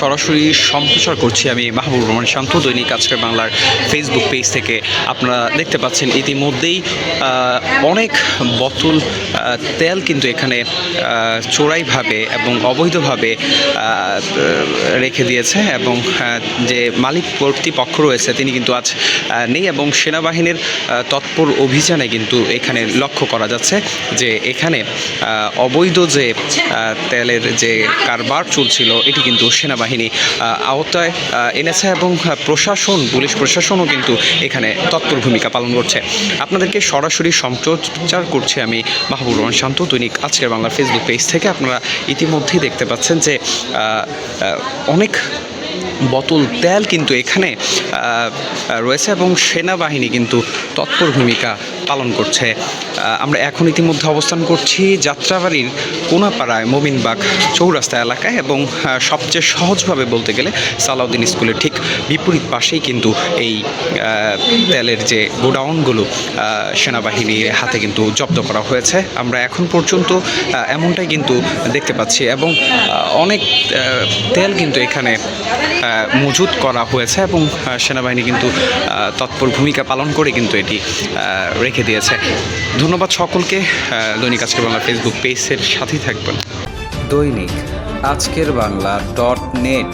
সরাসরি সম্প্রচার করছি আমি মাহবুব রহমান শান্ত, দৈনিক আজকের বাংলার ফেসবুক পেজ থেকে। আপনারা দেখতে পাচ্ছেন ইতিমধ্যেই অনেক বোতল তেল কিন্তু এখানে চোরাইভাবে এবং অবৈধভাবে রেখে দিয়েছে এবং যে মালিক কর্তৃপক্ষ রয়েছে তিনি কিন্তু আজ নেই এবং সেনাবাহিনীর তৎপর অভিযানে কিন্তু এখানে লক্ষ্য করা যাচ্ছে যে এখানে অবৈধ যে তেলের যে কারবার চলছিল, এটি কিন্তু সেনাবাহিনী আওতায় এনেছে এবং প্রশাসন, পুলিশ প্রশাসনও কিন্তু এখানে তৎপর ভূমিকা পালন করছে। আপনাদেরকে সরাসরি সম্প্রচার করছি আমি, মাহবুব রহমান শান্ত, দৈনিক আজকের বাংলা ফেসবুক পেজ থেকে আপনারা ইতিমধ্যেই দেখতে পাচ্ছেন যে অনেক বোতল তেল কিন্তু এখানে রয়েছে এবং সেনাবাহিনী কিন্তু তৎপর ভূমিকা পালন করছে। আমরা এখন ইতিমধ্যে অবস্থান করছি যাত্রাবাড়ির কোনাপাড়ায় মোমিনবাগ চৌরাস্তা এলাকায় এবং সবচেয়ে সহজভাবে বলতে গেলে সালাউদ্দিন স্কুলের ঠিক বিপরীত পাশেই কিন্তু এই তেলের যে গোডাউনগুলো সেনাবাহিনীর হাতে কিন্তু জব্দ করা হয়েছে। আমরা এখন পর্যন্ত এমনটাই কিন্তু দেখতে পাচ্ছি এবং অনেক তেল কিন্তু এখানে মজুত করা হয়েছে এবং সেনাবাহিনী কিন্তু তৎপর ভূমিকা পালন করে কিন্তু এটি আহ, রেখে দিয়েছে। ধন্যবাদ সকলকে। দৈনিক আজকের বাংলা ফেসবুক পেজের সাথেই থাকবেন। দৈনিক আজকের বাংলা ডট নেট